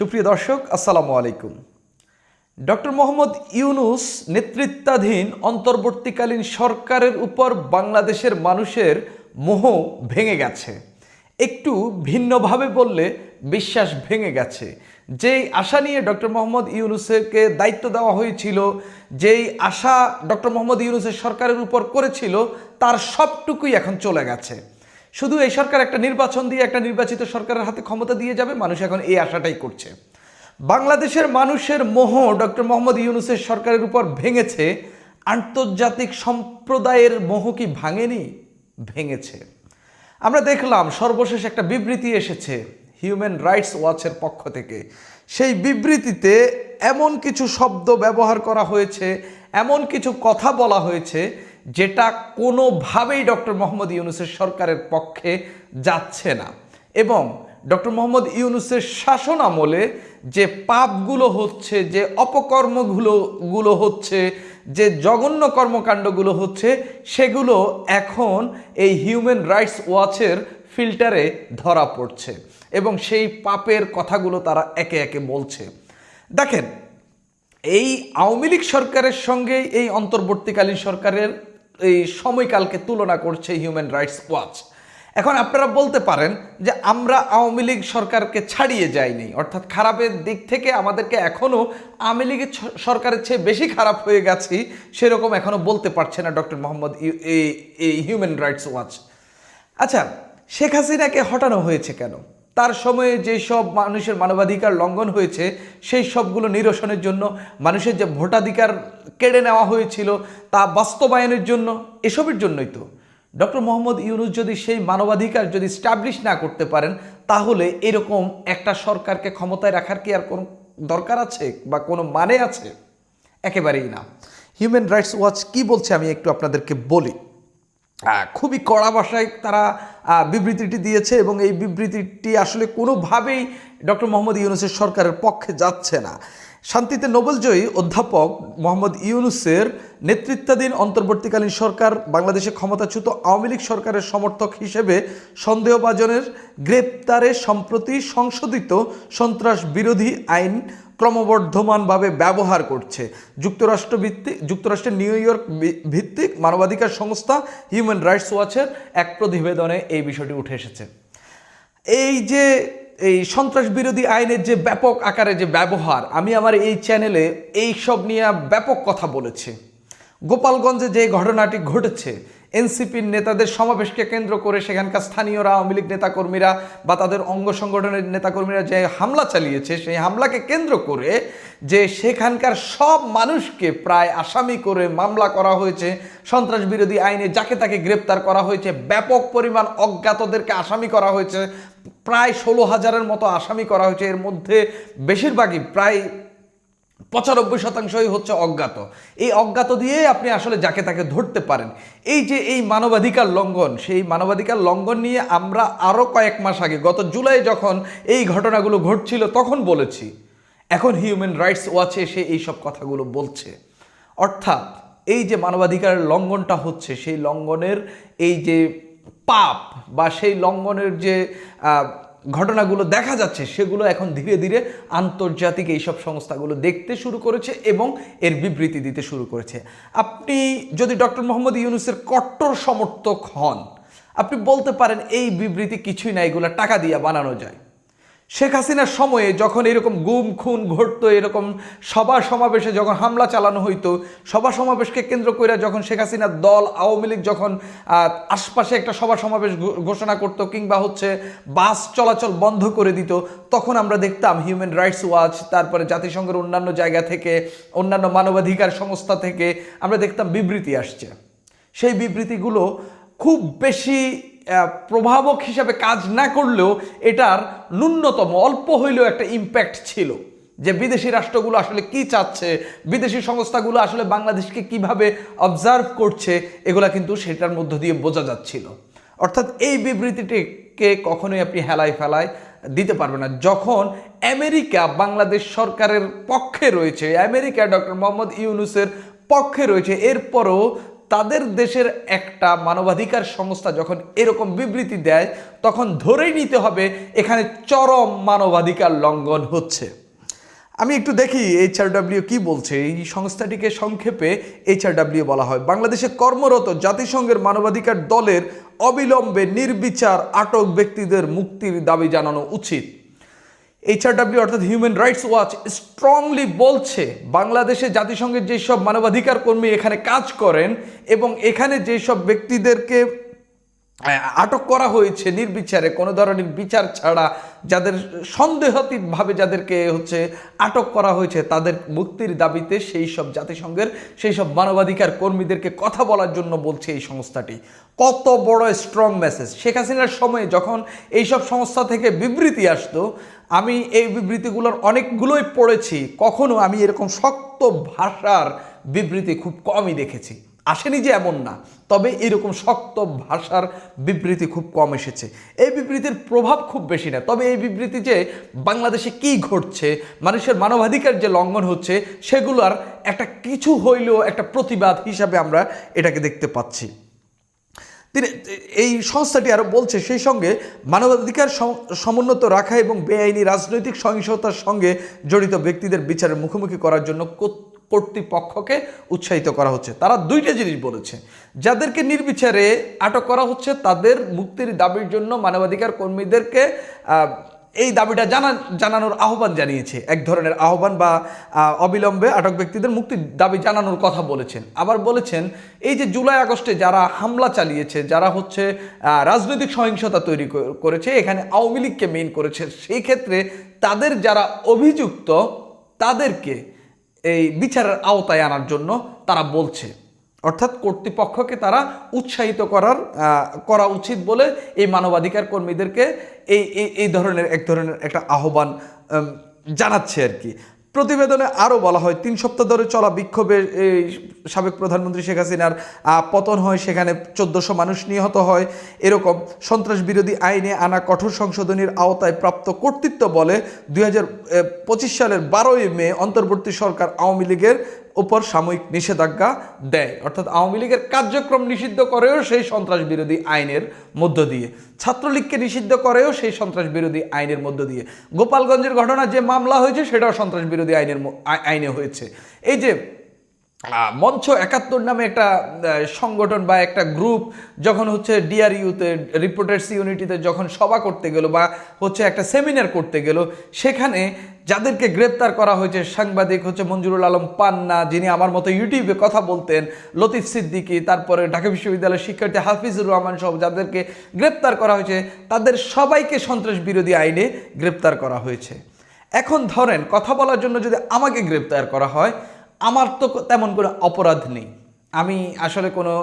সুপ্রিয় দর্শক, আসসালামু আলাইকুম। ডক্টর মোহাম্মদ ইউনুস নেতৃত্বাধীন অন্তর্বর্তীকালীন সরকারের উপর বাংলাদেশের মানুষের মোহ ভেঙে গেছে। একটু ভিন্নভাবে বললে বিশ্বাস ভেঙে গেছে। যেই আশা নিয়ে ডক্টর মোহাম্মদ ইউনুসকে দায়িত্ব দেওয়া হয়েছিল, যেই আশা ডক্টর মোহাম্মদ ইউনুসের সরকারের উপর করেছিল, তার সবটুকুই এখন চলে গেছে। শুধু এই সরকার একটা নির্বাচন দিয়ে একটা নির্বাচিত সরকারের হাতে ক্ষমতা দিয়ে যাবে, মানুষ এখন এই আশাটাই করছে। বাংলাদেশের মানুষের মোহ ডক্টর মোহাম্মদ ইউনুসের সরকারের উপর ভেঙেছে। আন্তর্জাতিক সম্প্রদায়ের মোহ কি ভাঙেনি? ভেঙেছে। আমরা দেখলাম সর্বশেষ একটা বিবৃতি এসেছে হিউম্যান রাইটস ওয়াচের পক্ষ থেকে। সেই বিবৃতিতে এমন কিছু শব্দ ব্যবহার করা হয়েছে, এমন কিছু কথা বলা হয়েছে যেটা কোনোভাবেই ডক্টর মোহাম্মদ ইউনুসের সরকারের পক্ষে যাচ্ছে না। এবং ডক্টর মোহাম্মদ ইউনুসের শাসন আমলে যে পাপগুলো হচ্ছে, যে অপকর্মগুলো, গুলো হচ্ছে, যে জঘন্য কর্মকাণ্ডগুলো হচ্ছে, সেগুলো এখন এই হিউম্যান রাইটস ওয়াচের ফিল্টারে ধরা পড়ছে এবং সেই পাপের কথাগুলো তারা একে একে বলছে। দেখেন, এই আওয়ামী লীগ সরকারের সঙ্গে এই অন্তর্বর্তীকালীন সরকারের এই সময়কালকে তুলনা করছে হিউম্যান রাইটস ওয়াচ এখন আপনারা বলতে পারেন যে আমরা আওয়ামী লীগ সরকারকে ছাড়িয়ে যাইনি। অর্থাৎ খারাপের দিক থেকে আমাদেরকে এখনও আওয়ামী লীগের সরকারের চেয়ে বেশি খারাপ হয়ে গেছি সেরকম এখনও বলতে পারছে না doctor Mohammad human rights watch আচ্ছা শেখ হাসিনাকে হটানো হয়েছে কেন? তার সময়ে যেসব মানুষের মানবাধিকার লঙ্ঘন হয়েছে, সেই সবগুলো নিরসনের জন্য, মানুষের যে ভোটাধিকার কেড়ে নেওয়া হয়েছিল তা বাস্তবায়নের জন্য, এসবের জন্যই তো। ডক্টর মোহাম্মদ ইউনুস যদি সেই মানবাধিকার যদি স্টাবলিশ না করতে পারেন, তাহলে এরকম একটা সরকারকে ক্ষমতায় রাখার কি আর কোনো দরকার আছে বা কোনো মানে আছে? একেবারেই না। হিউম্যান রাইটস ওয়াচ কি বলছে আমি একটু আপনাদেরকে বলি। খুবই কড়া ভাষায় তারা বিবৃতিটি দিয়েছে এবং এই বিবৃতিটি আসলে কোনোভাবেই ডক্টর মোহাম্মদ ইউনুসের সরকারের পক্ষে যাচ্ছে না। শান্তিতে নোবেলজয়ী অধ্যাপক মোহাম্মদ ইউনুসের নেতৃত্বাধীন অন্তর্বর্তীকালীন সরকার বাংলাদেশে ক্ষমতাচ্যুত আওয়ামী লীগ সরকারের সমর্থক হিসেবে সন্দেহভাজনের গ্রেপ্তারে সম্প্রতি সংশোধিত সন্ত্রাস বিরোধী আইন ক্রমবর্ধমানভাবে ব্যবহার করছে। যুক্তরাষ্ট্র ভিত্তিক যুক্তরাষ্ট্রের নিউ ইয়র্ক ভিত্তিক মানবাধিকার সংস্থা হিউম্যান রাইটস ওয়াচের এক প্রতিবেদনে এই বিষয়টি উঠে এসেছে। এই যে, এই সন্ত্রাস বিরোধী আইনের যে ব্যাপক আকারে যে ব্যবহার, আমি আমার এই চ্যানেলে এই সব নিয়ে ব্যাপক কথা বলেছি। গোপালগঞ্জে যে ঘটনাটি ঘটেছে এনসিপির নেতাদের সমাবেশকে কেন্দ্র করে সেখানকার স্থানীয়রা, আওয়ামী লীগ নেতাকর্মীরা বা তাদের অঙ্গ সংগঠনের নেতাকর্মীরা যে হামলা চালিয়েছে, সেই হামলাকে কেন্দ্র করে যে সেখানকার সব মানুষকে প্রায় আসামি করে মামলা করা হয়েছে, সন্ত্রাস বিরোধী আইনে যাকে তাকে গ্রেপ্তার করা হয়েছে, ব্যাপক পরিমাণ অজ্ঞাতদেরকে আসামি করা হয়েছে, প্রায় ষোলো হাজারের মতো আসামি করা হয়েছে। এর মধ্যে বেশিরভাগই প্রায় পঁচানব্বই শতাংশই হচ্ছে অজ্ঞাত। এই অজ্ঞাত দিয়ে আপনি আসলে যাকে তাকে ধরতে পারেন। এই যে এই মানবাধিকার লঙ্ঘন, সেই মানবাধিকার লঙ্ঘন নিয়ে আমরা আরও কয়েক মাস আগে, গত জুলাই যখন এই ঘটনাগুলো ঘটছিল, তখন বলেছি, এখন হিউম্যান রাইটস ওয়াচে এসে এই সব কথাগুলো বলছে। অর্থাৎ এই যে মানবাধিকার লঙ্ঘনটা হচ্ছে, সেই লঙ্ঘনের এই যে পাপ বা সেই লঙ্ঘনের যে ঘটনাগুলো দেখা যাচ্ছে, সেগুলো এখন ধীরে ধীরে আন্তর্জাতিক এইসব সংস্থাগুলো দেখতে শুরু করেছে এবং এর বিবৃতি দিতে শুরু করেছে। আপনি যদি ডক্টর মোহাম্মদ ইউনুসের কট্টর সমর্থক হন, আপনি বলতে পারেন এই বিবৃতি কিছুই না, এগুলো টাকা দিয়ে বানানো যায়। শেখ হাসিনার সময়ে যখন এরকম গুম, খুন ঘটতো, এরকম সভা সমাবেশে যখন হামলা চালানো হইতো, সভা সমাবেশকে কেন্দ্র করে যখন শেখ হাসিনার দল, আওয়ামী লীগ যখন আশপাশে একটা সভা সমাবেশ ঘোষণা করতো কিংবা হচ্ছে বাস চলাচল বন্ধ করে দিত, তখন আমরা দেখতাম হিউম্যান রাইটস ওয়াচ তারপরে জাতিসংঘের অন্যান্য জায়গা থেকে, অন্যান্য মানবাধিকার সংস্থা থেকে, আমরা দেখতাম বিবৃতি আসছে। সেই বিবৃতিগুলো খুব বেশি প্রভাবক হিসাবে কাজ না করলেও এটার ন্যূনতম, অল্প হইলেও একটা ইম্প্যাক্ট ছিল। যে বিদেশি রাষ্ট্রগুলো আসলে কি চাচ্ছে, বিদেশি সংস্থাগুলো আসলে বাংলাদেশকে কীভাবে অবজার্ভ করছে, এগুলা কিন্তু সেটার মধ্য দিয়ে বোঝা যাচ্ছিল। অর্থাৎ এই বিবৃতিটিকে কখনোই আপনি হেলায় ফেলায় দিতে পারবে না। যখন আমেরিকা বাংলাদেশ সরকারের পক্ষে রয়েছে, আমেরিকা ডক্টর মোহাম্মদ ইউনুসের পক্ষে রয়েছে, এরপরও তাদের দেশের একটা মানবাধিকার সংস্থা যখন এরকম বিবৃতি দেয়, তখন ধরেই নিতে হবে এখানে চরম মানবাধিকার লঙ্ঘন হচ্ছে। আমি একটু দেখি এইচআরডব্লিউ কি বলছে। এই সংস্থাটিকে সংক্ষেপে এইচআরডব্লিউ বলা হয়। বাংলাদেশে কর্মরত জাতিসংঘের মানবাধিকার দলের অবিলম্বে নির্বিচার আটক ব্যক্তিদের মুক্তির দাবি জানানো উচিত। এইচআরডব্লিউ অর্থাৎ হিউম্যান রাইটস ওয়াচ স্ট্রংলি বলছে, বাংলাদেশে জাতিসংঘের যেসব মানবাধিকার কর্মী এখানে কাজ করেন এবং এখানে যেসব ব্যক্তিদেরকে আটক করা হয়েছে নির্বিচারে কোনো ধরনের বিচার ছাড়া, যাদের সন্দেহাতীতভাবে যাদেরকে হচ্ছে আটক করা হয়েছে, তাদের মুক্তির দাবিতে সেই সব জাতিসংঘের, সেই সব মানবাধিকার কর্মীদেরকে কথা বলার জন্য বলছে এই সংস্থাটি। কত বড় স্ট্রং মেসেজ শেখ হাসিনার সময়ে যখন এইসব সংস্থা থেকে বিবৃতি আসতো, আমি এই বিবৃতিগুলোর অনেকগুলোই পড়েছি, কখনো আমি এরকম শক্ত ভাষার বিবৃতি খুব কমই দেখেছি। আসেনি যে এমন না, তবে এরকম শক্ত ভাষার বিবৃতি খুব কম এসেছে। এই বিবৃতির প্রভাব খুব বেশি না, তবে এই বিবৃতি যে বাংলাদেশে কি ঘটছে, মানুষের মানবাধিকার যে লঙ্ঘন হচ্ছে, সেগুলোর একটা কিছু হইলেও একটা প্রতিবাদ হিসাবে আমরা এটাকে দেখতে পাচ্ছি। তিনি, এই সংস্থাটি আরও বলছে, সেই সঙ্গে মানবাধিকার সমুন্নত রাখা এবং বেআইনি রাজনৈতিক সহিংসতার সঙ্গে জড়িত ব্যক্তিদের বিচারের মুখোমুখি করার জন্য কর্তৃপক্ষকে উৎসাহিত করা হচ্ছে। তারা দুইটা জিনিস বলেছে। যাদেরকে নির্বিচারে আটক করা হচ্ছে, তাদের মুক্তির দাবির জন্য মানবাধিকার কর্মীদেরকে এই দাবিটা জানা জানানোর আহ্বান জানিয়েছে। এক ধরনের আহ্বান বা অবিলম্বে আটক ব্যক্তিদের মুক্তির দাবি জানানোর কথা বলেছেন। আবার বলেছেন, এই যে জুলাই আগস্টে যারা হামলা চালিয়েছে, যারা হচ্ছে রাজনৈতিক সহিংসতা তৈরি কর- করেছে, এখানে আওয়ামী লীগকে মেইন করেছে, সেই ক্ষেত্রে তাদের যারা অভিযুক্ত, তাদেরকে এই বিচারের আওতায় আনার জন্য তারা বলছে। অর্থাৎ কর্তৃপক্ষকে তারা উৎসাহিত করার করা উচিত বলে এই মানবাধিকার কর্মীদেরকে এই, এই- ধরনের, এক ধরনের একটা আহ্বান জানাচ্ছে আর কি। প্রতিবেদনে আরও বলা হয়, তিন সপ্তাহ ধরে চলা বিক্ষোভে এই সাবেক প্রধানমন্ত্রী শেখ হাসিনার পতন হয় সেখানে চোদ্দোশো মানুষ নিহত হয়। এরকম সন্ত্রাস বিরোধী আইনে আনা কঠোর সংশোধনীর আওতায় প্রাপ্ত কর্তৃত্ব বলে দুই সালের বারোই মে অন্তর্বর্তী সরকার আওয়ামী লীগের উপর সাময়িক নিষেধাজ্ঞা দেয়। অর্থাৎ আওয়ামী লীগের কার্যক্রম নিষিদ্ধ করেও সেই সন্ত্রাস বিরোধী আইনের মধ্য দিয়ে। ছাত্রলীগকে নিষিদ্ধ করেও সেই সন্ত্রাস বিরোধী আইনের মধ্য দিয়ে। গোপালগঞ্জের ঘটনা যে মামলা হয়েছে, সেটাও সন্ত্রাস বিরোধী আইনের আইনে হয়েছে। এই যে মঞ্চ একাত্তর নামে একটা সংগঠন বা একটা গ্রুপ যখন হচ্ছে ডিআরইউতে রিপোর্টার্স ইউনিটিতে যখন সভা করতে গেল বা হচ্ছে একটা সেমিনার করতে গেল, সেখানে যাদেরকে গ্রেপ্তার করা হয়েছে সাংবাদিক হচ্ছে মঞ্জুরুল আলম পান্না, যিনি আমার মতো ইউটিউবে কথা বলতেন, লতিফ সিদ্দিকী, তারপরে ঢাকা বিশ্ববিদ্যালয়ের শিক্ষার্থী হাফিজুর রহমান সহ যাদেরকে গ্রেপ্তার করা হয়েছে, তাদের সবাইকে সন্ত্রাস বিরোধী আইনে গ্রেপ্তার করা হয়েছে। এখন ধরেন, কথা বলার জন্য যদি আমাকে গ্রেপ্তার করা হয় আমার তো তেমন কোনো অপরাধ নেই। আমি আসলে কোনো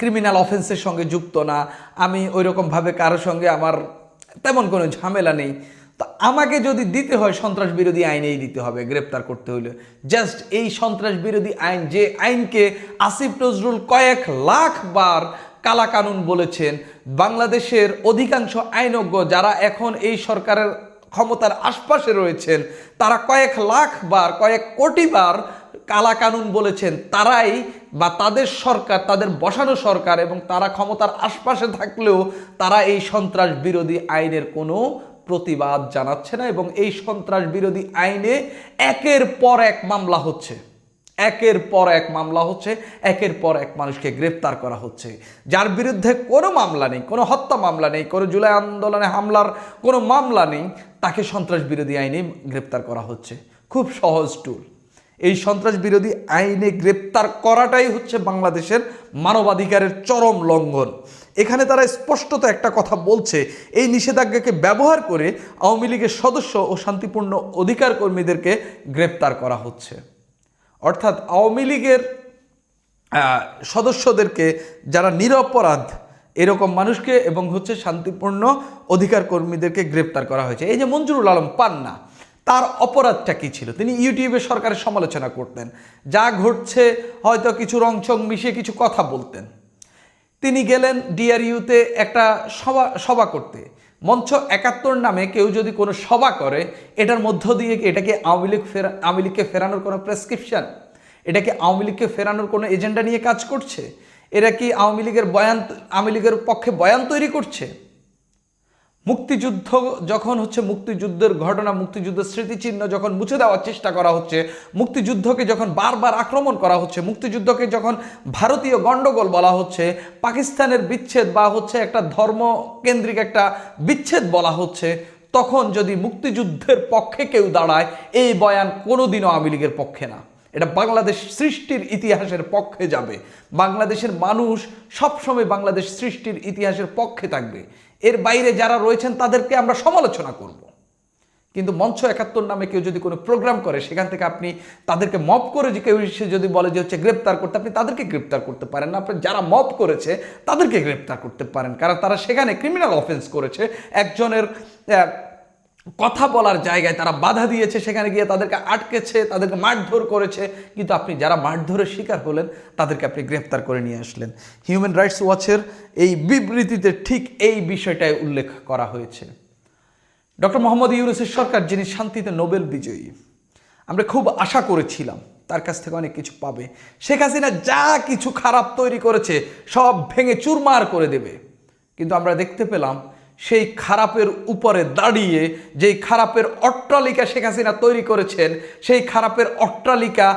ক্রিমিনাল অফেন্সের সঙ্গে যুক্ত না। আমি ওই রকমভাবে কারোর সঙ্গে আমার তেমন কোনো ঝামেলা নেই। তো আমাকে যদি দিতে হয় সন্ত্রাস বিরোধী আইনেই দিতে হবে, গ্রেপ্তার করতে হলে জাস্ট এই সন্ত্রাস বিরোধী আইন, যে আইনকে আসিফ নজরুল কয়েক লাখ বার কালা কানুন বলেছেন, বাংলাদেশের অধিকাংশ আইনজ্ঞ যারা এখন এই সরকারের ক্ষমতার আশপাশে রয়েছেন, তারা কয়েক লাখ বার, কয়েক কোটি বার কালা কানুন বলেছেন, তারাই বা তাদের সরকার, তাদের বসানো সরকার এবং তারা ক্ষমতার আশপাশে থাকলেও তারা এই সন্ত্রাস বিরোধী আইনের কোনো প্রতিবাদ জানাচ্ছে না এবং এই সন্ত্রাস বিরোধী আইনে একের পর এক মামলা হচ্ছে। একের পর এক মামলা হচ্ছে, একের পর এক মানুষকে গ্রেপ্তার করা হচ্ছে। যার বিরুদ্ধে কোনো মামলা নেই, কোনো হত্যা মামলা নেই, কোনো জুলাই আন্দোলনে হামলার কোনো মামলা নেই, তাকে সন্ত্রাস বিরোধী আইনে গ্রেপ্তার করা হচ্ছে। খুব সহজ টুল এই সন্ত্রাস বিরোধী আইনে গ্রেপ্তার করাটাই হচ্ছে বাংলাদেশের মানবাধিকারের চরম লঙ্ঘন। এখানে তারা স্পষ্টত একটা কথা বলছে, এই নিষেধাজ্ঞাকে ব্যবহার করে আওয়ামী লীগের সদস্য ও শান্তিপূর্ণ অধিকার কর্মীদেরকে গ্রেপ্তার করা হচ্ছে। অর্থাৎ আওয়ামী লীগের সদস্যদেরকে যারা নিরপরাধ, এরকম মানুষকে এবং হচ্ছে শান্তিপূর্ণ অধিকার কর্মীদেরকে গ্রেপ্তার করা হয়েছে। এই যে মঞ্জুরুল আলম পান্না, তার অপরাধটা কী ছিল? তিনি ইউটিউবে সরকারের সমালোচনা করতেন। যা ঘটছে, হয়তো কিছু রংচং মিশিয়ে কিছু কথা বলতেন। তিনি গেলেন ডিআরইউতে একটা সভা সভা করতে। মঞ্চ একাত্তর নামে কেউ যদি কোনো সভা করে, এটার মধ্য দিয়ে কি এটাকে আওয়ামী লীগ ফেরা আওয়ামী লীগকে ফেরানোর কোনো প্রেসক্রিপশান এটাকে আওয়ামী লীগকে ফেরানোর কোনো এজেন্ডা নিয়ে কাজ করছে? এরা কি আওয়ামী লীগের বয়ান আওয়ামী লীগের পক্ষে বয়ান তৈরি করছে? মুক্তিযুদ্ধ যখন হচ্ছে মুক্তিযুদ্ধের ঘটনা, মুক্তিযুদ্ধের স্মৃতিচিহ্ন যখন মুছে দেওয়ার চেষ্টা করা হচ্ছে, মুক্তিযুদ্ধকে যখন বারবার আক্রমণ করা হচ্ছে, মুক্তিযুদ্ধকে যখন ভারতীয় গণ্ডগোল বলা হচ্ছে, পাকিস্তানের বিচ্ছেদ বা হচ্ছে একটা ধর্মকেন্দ্রিক একটা বিচ্ছেদ বলা হচ্ছে, তখন যদি মুক্তিযুদ্ধের পক্ষে কেউ দাঁড়ায়, এই বয়ান কোনোদিনও আওয়ামী লীগের পক্ষে না। এটা বাংলাদেশ সৃষ্টির ইতিহাসের পক্ষে যাবে। বাংলাদেশের মানুষ সবসময় বাংলাদেশ সৃষ্টির ইতিহাসের পক্ষে থাকবে। এর বাইরে যারা রয়েছেন, তাদেরকে আমরা সমালোচনা করব। কিন্তু মঞ্চ একাত্তর নামে কেউ যদি কোনো প্রোগ্রাম করে, সেখান থেকে আপনি তাদেরকে মপ করে যে কেউ এসে যদি বলে যে হচ্ছে গ্রেপ্তার করতে, আপনি তাদেরকে গ্রেপ্তার করতে পারেন না। আপনি যারা মপ করেছে, তাদেরকে গ্রেপ্তার করতে পারেন। কারণ তারা সেখানে ক্রিমিনাল অফেন্স করেছে। একজনের কথা বলার জায়গায় তারা বাধা দিয়েছে, সেখানে গিয়ে তাদেরকে আটকেছে, তাদেরকে মারধর করেছে। কিন্তু আপনি যারা মারধরের শিকার হলেন, তাদেরকে আপনি গ্রেপ্তার করে নিয়ে আসলেন। হিউম্যান রাইটস ওয়াচের এই বিবৃতিতে ঠিক এই বিষয়টাই উল্লেখ করা হয়েছে। ডক্টর মোহাম্মদ ইউনুসের সরকার, যিনি শান্তিতে নোবেল বিজয়ী, আমরা খুব আশা করেছিলাম, তার কাছ থেকে অনেক কিছু পাবে। শেখ হাসিনা যা কিছু খারাপ তৈরি করেছে, সব ভেঙে চুরমার করে দেবে। কিন্তু আমরা দেখতে পেলাম সেই খারাপের উপরে দাঁড়িয়ে, যেই খারাপের অট্টালিকা শেখ হাসিনা তৈরি করেছেন, সেই খারাপের অট্টালিকা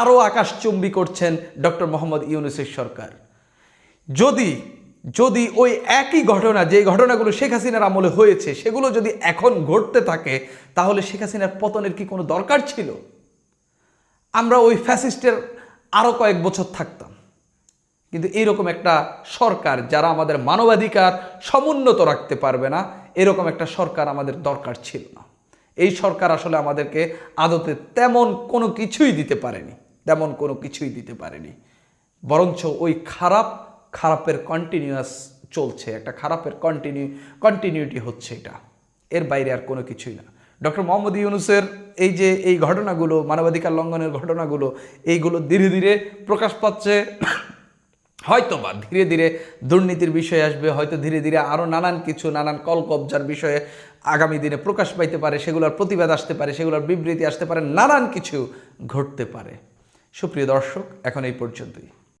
আরও আকাশচুম্বী করছেন ডক্টর মোহাম্মদ ইউনুসের সরকার। যদি যদি ওই একই ঘটনা যে ঘটনাগুলো শেখ হাসিনার আমলে হয়েছে, সেগুলো যদি এখন ঘটতে থাকে, তাহলে শেখ হাসিনার পতনের কি কোনো দরকার ছিল? আমরা ওই ফ্যাসিস্টের আরও কয়েক বছর থাকতাম। কিন্তু এইরকম একটা সরকার যারা আমাদের মানবাধিকার সমুন্নত রাখতে পারবে না, এরকম একটা সরকার আমাদের দরকার ছিল না। এই সরকার আসলে আমাদেরকে আদতে তেমন কোনো কিছুই দিতে পারেনি, তেমন কোনো কিছুই দিতে পারেনি। বরঞ্চ ওই খারাপ, খারাপের কন্টিনিউয়াস চলছে, একটা খারাপের কন্টিনিউ কন্টিনিউটি হচ্ছে এটা। এর বাইরে আর কোনো কিছুই না। ডক্টর মোহাম্মদ ইউনুসের এই যে এই ঘটনাগুলো, মানবাধিকার লঙ্ঘনের ঘটনাগুলো, এইগুলো ধীরে ধীরে প্রকাশ পাচ্ছে। হয়তো বা ধীরে ধীরে দুর্নীতির বিষয় আসবে, হয়তো ধীরে ধীরে আরও নানান কিছু, নানান কলকবজার বিষয়ে আগামী দিনে প্রকাশ পাইতে পারে, সেগুলোর প্রতিবাদ আসতে পারে, সেগুলোর বিবৃতি আসতে পারে, নানান কিছু ঘটতে পারে। সুপ্রিয় দর্শক, এখন এই পর্যন্তই।